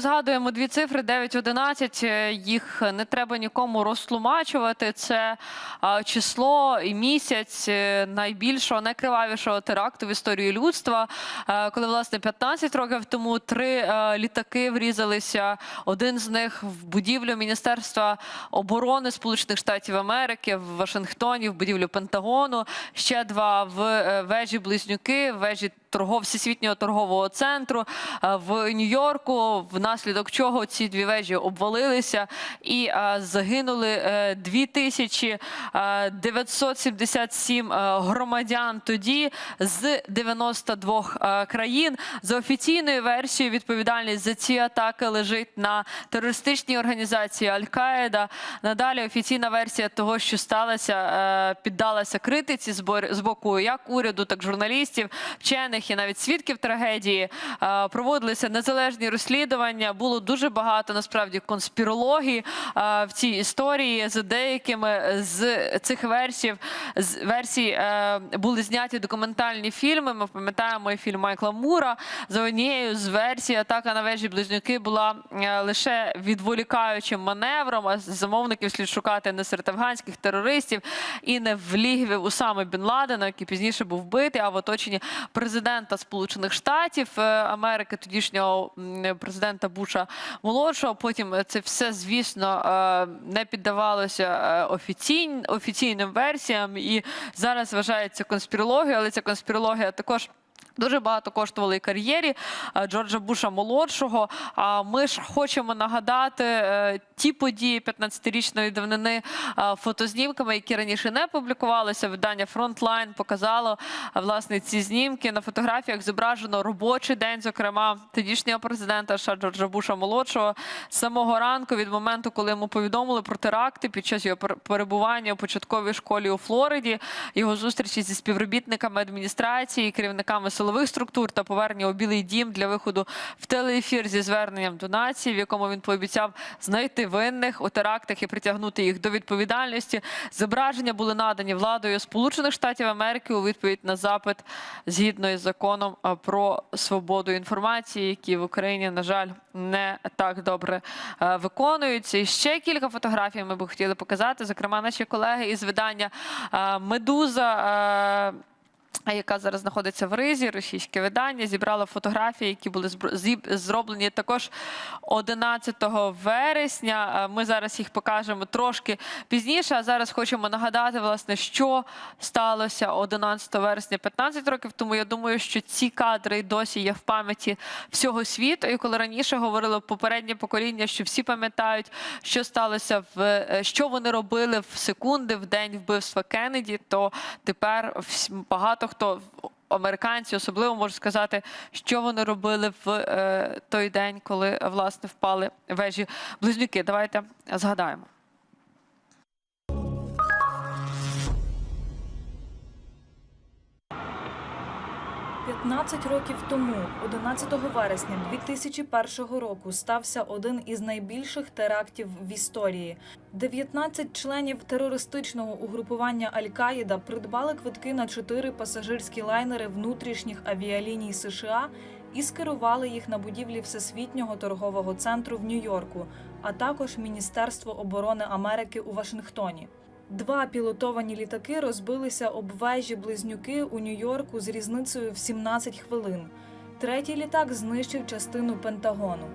Згадуємо дві цифри 9-11. Е, Їх не треба нікому розтлумачувати. Це число і місяць е, найбільшого, найкривавішого теракту в історії людства. Е, Коли власне 15 років тому три літаки врізалися. Один з них в будівлю Міністерства оборони Сполучених Штатів Америки в Вашингтоні, в будівлю Пентагону. Ще два в вежі Близнюки, в вежі торгов всесвітнього торгового центру е, в Нью-Йорку, внаслідок чого ці дві вежі обвалилися і е, загинули е, 2977 е, громадян тоді з 92 е, країн. За офіційною версією, відповідальність за ці атаки лежить на терористичній організації Аль-Каїда. Надалі офіційна версія того, що сталося, піддалася критиці з боку як уряду, так і журналістів, вчених і навіть свідків трагедії. Е, Проводилися незалежні розслідування. Було дуже багато насправді конспірології е, в цій історії. За деякими з цих версій, з версій е, були зняті документальні фільми. Ми пам'ятаємо і фільм Майкла Мура. За однією з версій атака на вежі близнюки була лише відволікаючим маневром. А замовників слід шукати не серед афганських терористів і не в лігві Усами Бін Ладена, який пізніше був вбитий, а в оточенні президента Сполучених Штатів е, Америки, тодішнього президента Буша молодшого. Потім це все, звісно, е, не піддавалося е, офіційн- офіційним версіям, і зараз вважається конспірологією, але ця конспірологія також. Дуже багато коштували і кар'єрі Джорджа Буша молодшого. А ми ж хочемо нагадати ті події 15-річної давнини фотознімками, які раніше не публікувалися. Видання Frontline показало власне ці знімки. На фотографіях зображено робочий день, зокрема тодішнього президента США Джорджа Буша молодшого самого ранку, від моменту, коли йому повідомили про теракти під час його пер- перебування у початковій школі у Флориді, його зустрічі зі співробітниками адміністрації, керівниками силових структур та повернення у Білий Дім для виходу в телеефір зі зверненням до нації, в якому він пообіцяв знайти винних у терактах і притягнути їх до відповідальності. Зображення були надані владою Сполучених Штатів Америки у відповідь на запит згідно із законом про свободу інформації, які в Україні, на жаль, не так добре виконуються. І ще кілька фотографій ми б хотіли показати. Зокрема, наші колеги із видання Медуза. Яка зараз знаходиться в Ризі, російське видання, зібрала фотографії, які були зроблені також 11 вересня. Е, Ми зараз їх покажемо трошки пізніше. А зараз хочемо нагадати, власне, що сталося 11 вересня 15 років тому. Я думаю, що ці кадри досі є в пам'яті всього світу. І коли раніше говорили попереднє покоління, що всі пам'ятають, що сталося в е, що вони робили в секунди в день вбивства Кеннеді, то тепер всі- багато хто американці особливо можуть сказати, що вони робили в е, той день, коли власне впали вежі близнюки. Давайте згадаємо. 15 років тому, 11 вересня 2001 року, стався один із найбільших терактів в історії. 19 членів терористичного угрупування Аль-Каїда придбали квитки на чотири пасажирські лайнери внутрішніх авіаліній США і скерували їх на будівлі Всесвітнього торгового центру в Нью-Йорку, а також Міністерство оборони Америки у Вашингтоні. Два пілотовані літаки розбилися об вежі близнюки у Нью-Йорку з різницею в 17 хвилин. Третій літак знищив частину Пентагону.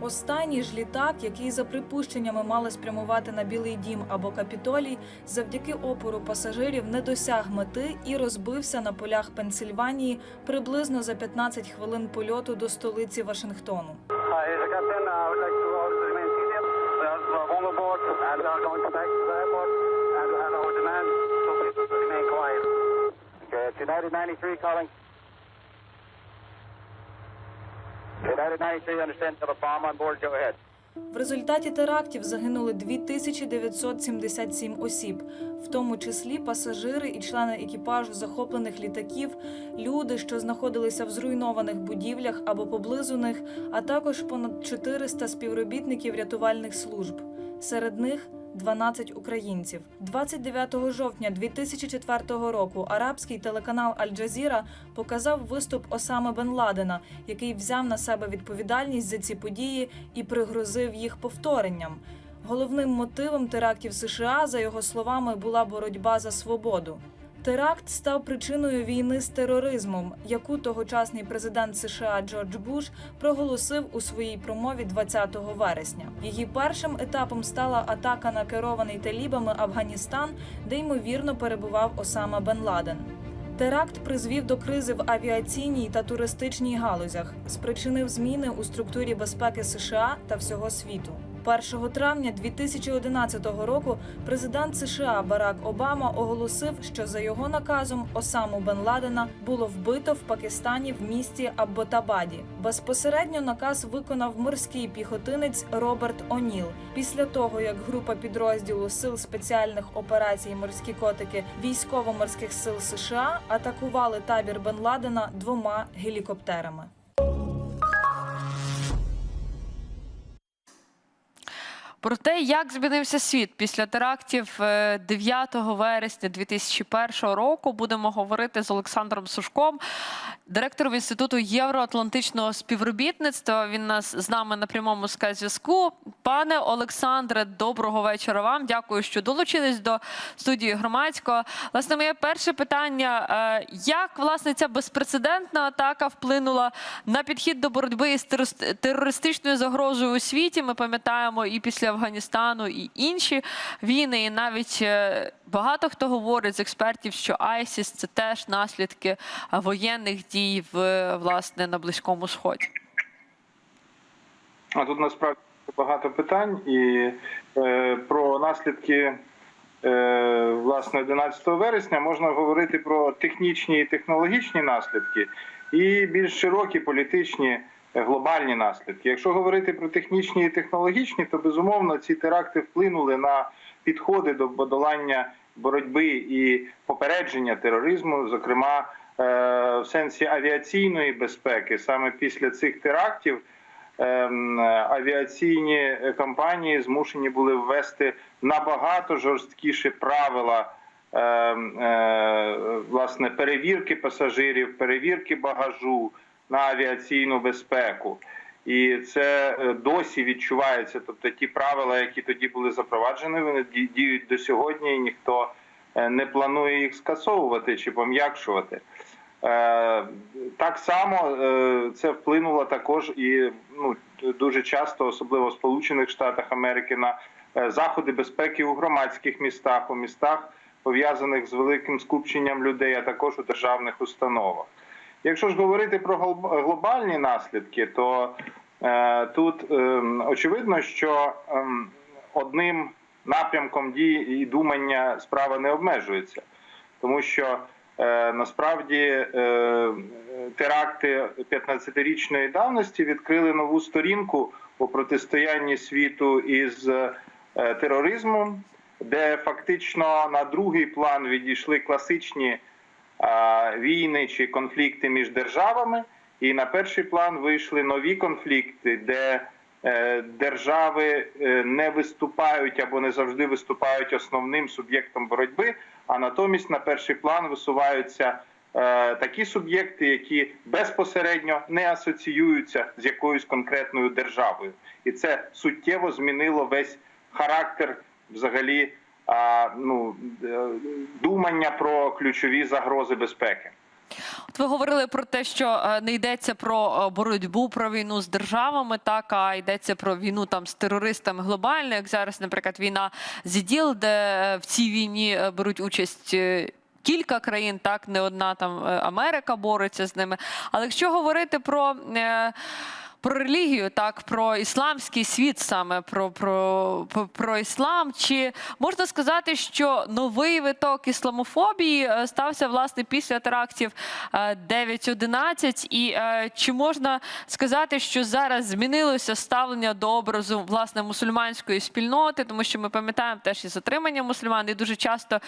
Останній ж літак, який за припущеннями мали спрямувати на Білий Дім або Капітолій, завдяки опору пасажирів не досяг мети і розбився на полях Пенсильванії приблизно за 15 хвилин польоту до столиці Вашингтону. Hi, Uh, uh, our demand so please remain quiet. Okay, it's United 93 calling. United 93, understand have a bomb on board, go ahead. В результаті терактів загинули 2977 осіб, в тому числі пасажири і члени екіпажу захоплених літаків, люди, що знаходилися в зруйнованих будівлях або поблизу них, а також понад 400 співробітників рятувальних служб. Серед них 12 українців. 29 жовтня 2004 року арабський телеканал Аль-Джазіра показав виступ Осами Бен Ладена, який взяв на себе відповідальність за ці події і пригрозив їх повторенням. Головним мотивом терактів США, за його словами, була боротьба за свободу. Теракт став причиною війни з тероризмом, яку тогочасний президент США Джордж Буш проголосив у своїй промові 20 вересня. Її першим етапом стала атака на керований талібами Афганістан, де ймовірно перебував Осама Бен Ладен. Теракт призвів до кризи в авіаційній та туристичній галузях, спричинив зміни у структурі безпеки США та всього світу. 1 травня 2011 року президент США Барак Обама оголосив, що за його наказом Осаму Бен Ладена було вбито в Пакистані в місті Абботабаді. Безпосередньо наказ виконав морський піхотинець Роберт О'Ніл після того, як група підрозділу сил спеціальних операцій морські котики військово-морських сил США атакували табір Бен Ладена двома гелікоптерами. Про те, як змінився світ після терактів е, 9 вересня 2001 року, будемо говорити з Олександром Сушком, директором інституту євроатлантичного співробітництва. Він нас з нами на прямому зв'язку. Пане Олександре, доброго вечора вам. Дякую, що долучились до студії громадського. Власне, моє перше питання: е, як власне ця безпрецедентна атака вплинула на підхід до боротьби із терор- терористичною загрозою у світі? Ми пам'ятаємо і після Афганістану, і інші війни. І навіть е, багато хто говорить з експертів, що ISIS – це теж наслідки е, воєнних дій в е, власне на близькому сході. А тут насправді багато питань, і е, про наслідки власне 11 вересня можна говорити про технічні і технологічні наслідки, і більш широкі політичні глобальні наслідки. Якщо говорити про технічні і технологічні, то безумовно ці теракти вплинули на підходи до подолання боротьби і попередження тероризму, зокрема е, в сенсі авіаційної безпеки, саме після цих терактів ем, авіаційні компанії змушені були ввести набагато жорсткіші правила ем, е, власне перевірки пасажирів, перевірки багажу на авіаційну безпеку. І це е, досі відчувається. Тобто ті правила, які тоді були запроваджені, вони діють до сьогодні, і ніхто е, не планує їх скасовувати чи пом'якшувати. Е, Так само це вплинуло також і ну дуже часто, особливо в Сполучених Штатах Америки, на заходи безпеки у громадських містах, у містах пов'язаних з великим скупченням людей, а також у державних установах. Якщо ж говорити про глобальні наслідки, то е, тут е, очевидно, що е, одним напрямком дії і думання справа не обмежується, тому що е, насправді е, теракти 15-річної давності відкрили нову сторінку у протистоянні світу із е, тероризмом, де фактично на другий план відійшли класичні війни чи конфлікти між державами, і на перший план вийшли нові конфлікти, де е, держави е, не виступають або не завжди виступають основним суб'єктом боротьби, а натомість на перший план висуваються е, такі суб'єкти, які безпосередньо не асоціюються з якоюсь конкретною державою, і це суттєво змінило весь характер взагалі ну, е, думання про ключові загрози безпеки. От ви говорили про те, що е, не йдеться про е, боротьбу про війну з державами, так а йдеться про війну там з терористами глобально, як зараз, наприклад, війна з ІДІЛ, де в цій війні беруть участь. Кілька країн, так не одна там Америка бореться з ними. Але якщо говорити про, про релігію, так про ісламський світ, саме про, про, про, про іслам, чи можна сказати, що новий виток ісламофобії е, стався власне після терактів е, 9-11? І е, чи можна сказати, що зараз змінилося ставлення до образу власне мусульманської спільноти, тому що ми пам'ятаємо теж і затримання мусульман, і дуже часто е,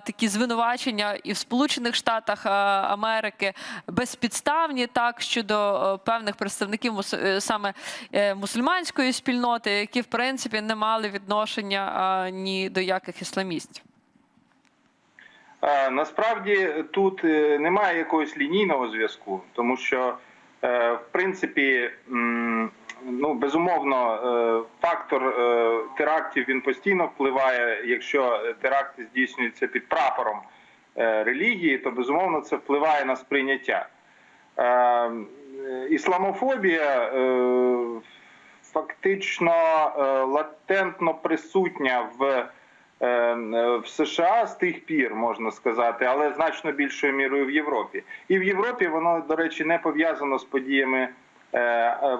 такі звинувачення і в Сполучених Штатах е, Америки безпідставні, так щодо е, певних представників е, саме е, мусульманської спільноти, які в принципі не мали відношення ні до яких ісламістів. Е, Насправді тут е, немає якогось лінійного зв'язку, тому що е, в принципі, ну безумовно, е, фактор е, терактів він постійно впливає. Якщо теракти здійснюються під прапором е, релігії, то безумовно це впливає на сприйняття. Е, Ісламофобія е, фактично е, латентно присутня в, в США з тих пір, можна сказати, але значно більшою мірою в Європі. І в Європі воно, до речі, не пов'язано з подіями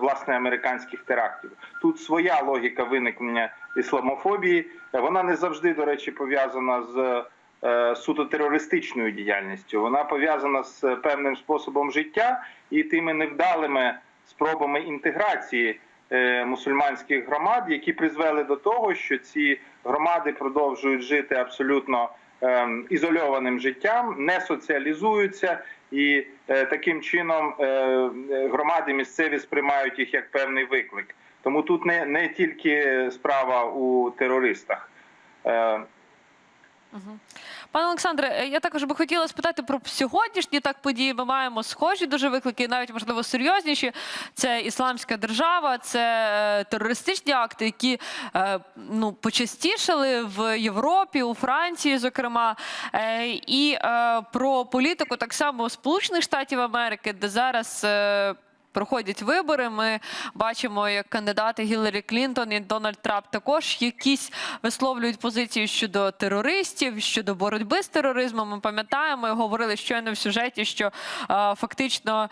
власне американських терактів. Тут своя логіка виникнення ісламофобії. Вона не завжди, до речі, пов'язана з суто терористичною діяльністю. Вона пов'язана з певним способом життя і тими невдалими спробами інтеграції е, мусульманських громад, які призвели до того, що ці громади продовжують жити абсолютно ем, ізольованим життям, не соціалізуються, і е, таким чином е, е, громади місцеві сприймають їх як певний виклик. Тому тут не, не тільки справа у терористах. Е, Пане Олександре, е, я також би хотіла спитати про сьогоднішні так події. Ми маємо схожі дуже виклики, навіть можливо серйозніші. Це ісламська держава, це е, терористичні акти, які е, ну почастішали в Європі, у Франції, зокрема, і про політику так само Сполучених Штатів Америки, де зараз. Проходять вибори. Ми бачимо, як кандидати Гіларі Клінтон і Дональд Трамп також якісь висловлюють позицію щодо терористів, щодо боротьби з тероризмом. Ми пам'ятаємо, і говорили щойно в сюжеті, що е, фактично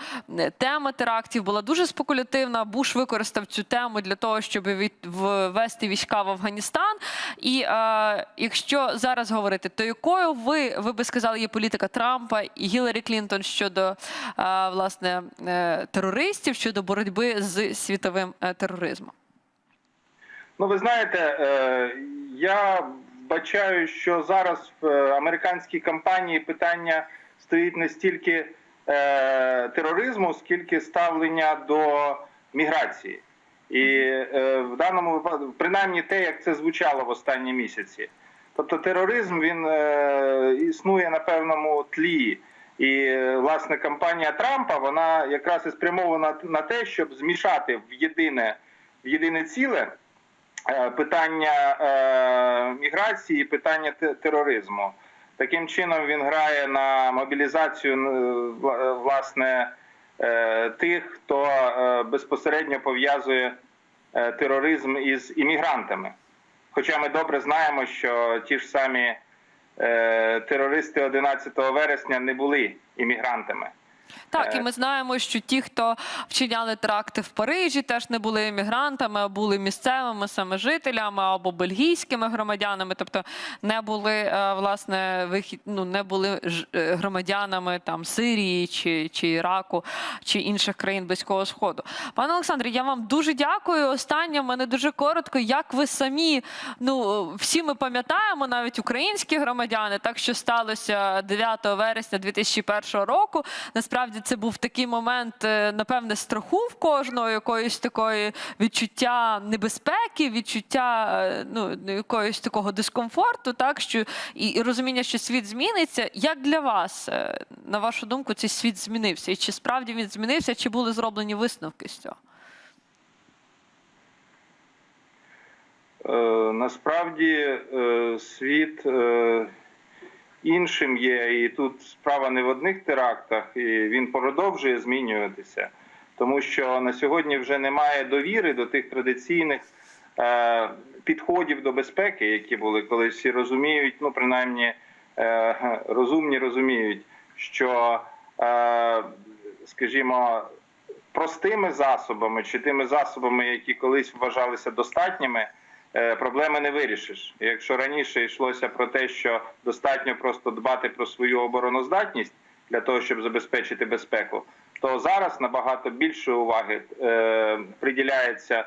тема терактів була дуже спекулятивна. Буш використав цю тему для того, щоб від- ввести війська в Афганістан. І е, якщо зараз говорити, то якою ви, ви би сказали, є політика Трампа і Гіларі Клінтон щодо е, власне е, терористів, щодо боротьби з світовим е, тероризмом? Ну, ви знаєте, е, я вбачаю, що зараз в е, американській кампанії питання стоїть не стільки тероризму, скільки ставлення до міграції. І в даному випадку, принаймні те, як це звучало в останні місяці. Тобто тероризм він існує на певному тлі. І власне кампанія Трампа вона якраз і спрямована на те, щоб змішати в єдине в єдине ціле е, питання е, міграції, питання тероризму. Таким чином він грає на мобілізацію е, е, власне тих, хто безпосередньо пов'язує тероризм із іммігрантами. Хоча ми добре знаємо, що ті ж самі терористи 11 вересня не були іммігрантами. Так, і Е. ми знаємо, що ті, хто вчиняли теракти в Парижі, теж не були емігрантами, а були місцевими саме жителями або бельгійськими громадянами, тобто не були е, власне вихід, ну не були е, громадянами там Сирії чи, чи Іраку чи інших країн Близького Сходу. Пане Олександре, я вам дуже дякую. Останнє в мене дуже коротко. Як ви самі, ну всі ми пам'ятаємо, навіть українські громадяни, так що сталося 9 вересня 2001 року. Насправді це був такий момент, е, напевне, страху в кожного, якоїсь такої відчуття небезпеки, відчуття е, ну, якогось такого дискомфорту, так що і, і розуміння, що світ зміниться. Як для вас, е, на вашу думку, цей світ змінився? І чи справді він змінився, чи були зроблені висновки з цього? Насправді світ іншим є, і тут справа не в одних терактах, і він продовжує змінюватися, тому що на сьогодні вже немає довіри до тих традиційних е, підходів до безпеки, які були, коли всі розуміють, ну принаймні е, розумні розуміють, що, е, скажімо, простими засобами чи тими засобами, які колись вважалися достатніми, проблеми не вирішиш. Якщо раніше йшлося про те, що достатньо просто дбати про свою обороноздатність для того, щоб забезпечити безпеку, то зараз набагато більшої уваги е, приділяється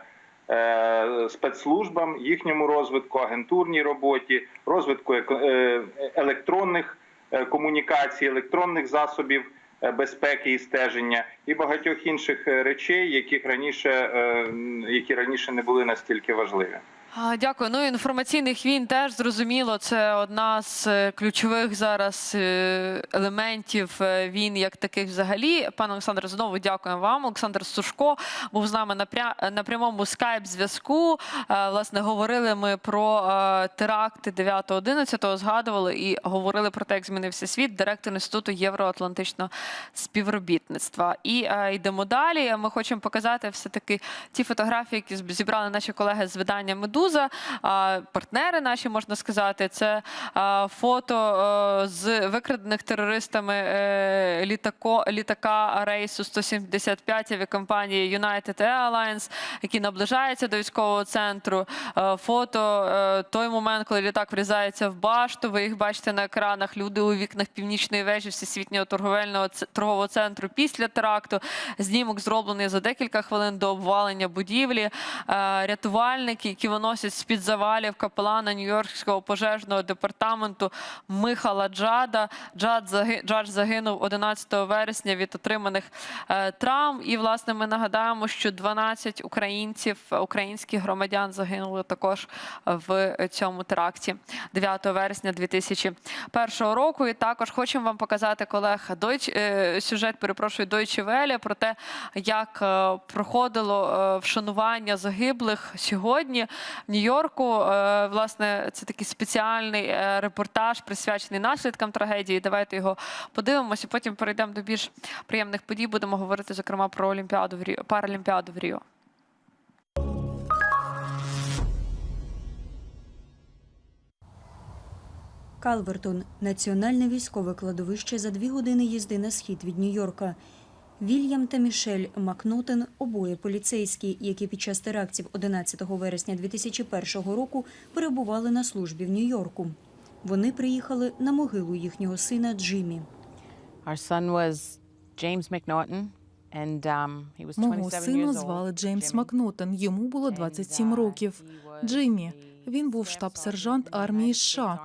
е, спецслужбам, їхньому розвитку, агентурній роботі, розвитку е, електронних е, комунікацій, електронних засобів е, безпеки і стеження, і багатьох інших е, речей, яких раніше е, які раніше не були настільки важливі. Дякую. Ну інформаційних війн теж зрозуміло. Це одна з е, ключових зараз е, елементів е, війн, як таких взагалі. Пане Олександре, знову дякуємо вам. Олександр Сушко був з нами на пря- на прямому скайп зв'язку. Е, Власне, говорили ми про теракти 9-11, згадували і говорили про те, як змінився світ. Директор інституту євроатлантичного співробітництва. І йдемо далі. Ми хочемо показати все таки ті фотографії, які зібрали наші колеги з видання Медуза, партнери наші можна сказати. Це фото е, з викрадених терористами е, літако, літака рейсу 175 авіакомпанії United Airlines, який наближається до військового центру. Е, Фото той момент, коли літак врізається в башту. Ви їх бачите на екранах. Люди у вікнах північної вежі всесвітнього торговельного торгового центру після теракту. Знімок зроблений за декілька хвилин до обвалення будівлі. Рятувальники, які виносять з під завалів капелана Нью-Йоркського пожежного департаменту Михала Джада. Джад заги- Джадж загинув 11 вересня від отриманих е, травм. І власне ми нагадаємо, що 12 українців, українських громадян загинули також в цьому теракті 9 вересня 2001 року. І також хочемо вам показати колег Deutsche, е, сюжет, перепрошую, Deutsche Welle про те, як е, проходило е, вшанування загиблих сьогодні Нью-Йорку. Е, Власне, це такий спеціальний е, репортаж, присвячений наслідкам трагедії. Давайте його подивимося. Потім перейдемо до більш приємних подій. Будемо говорити, зокрема, про Олімпіаду в Ріо, Паралімпіаду в Ріо. Калвертон національне військове кладовище за дві години їзди на схід від Нью-Йорка. Вільям та Мішель Макнотен – обоє поліцейські, які під час терактів 11 вересня 2001 року перебували на службі в Нью-Йорку. Вони приїхали на могилу їхнього сина Джиммі. Um, he was 27 Мого сина звали Джеймс Jimmy. Макнотон. Йому було And, 27 uh, років. Джиммі. Він був штаб-сержант армії США.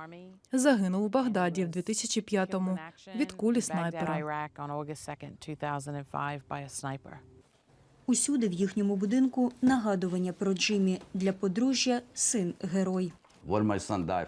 Загинув у Багдаді в 2005-му killed in action від кулі снайпера. Iraq on August 2nd, 2005 by a sniper. Усюди в їхньому будинку нагадування про Джимі для подружжя син герой.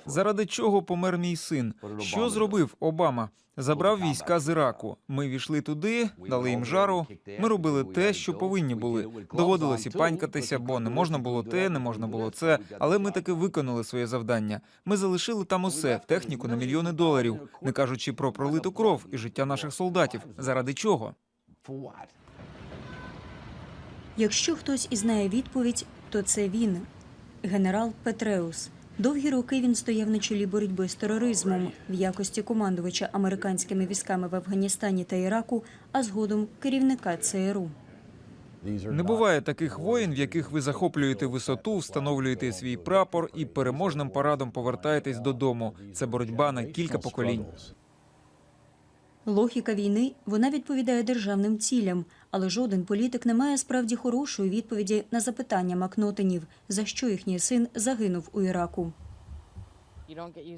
Заради чого помер мій син? Що зробив Обама? Забрав війська з Іраку. Ми війшли туди, дали їм жару. Ми робили те, що повинні були. Доводилось і панькатися, бо не можна було те, не можна було це. Але ми таки виконали своє завдання. Ми залишили там усе техніку на мільйони доларів, не кажучи про пролиту кров і життя наших солдатів. Заради чого? Якщо хтось і знає відповідь, то це він, генерал Петреус. Довгі роки він стояв на чолі боротьби з тероризмом в якості командувача американськими військами в Афганістані та Іраку, а згодом керівника ЦРУ. Не буває таких воєн, в яких ви захоплюєте висоту, встановлюєте свій прапор і переможним парадом повертаєтесь додому. Це боротьба на кілька поколінь. Логіка війни вона відповідає державним цілям, але жоден політик не має справді хорошої відповіді на запитання Макнотинів, за що їхній син загинув у Іраку.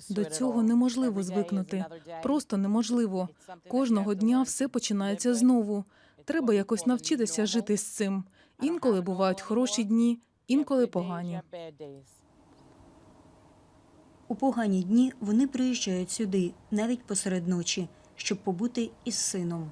До цього неможливо звикнути. Просто неможливо. Кожного дня все починається знову. Треба якось навчитися жити з цим. Інколи бувають хороші дні, інколи погані. У погані дні вони приїжджають сюди, навіть посеред ночі, щоб побути із сином.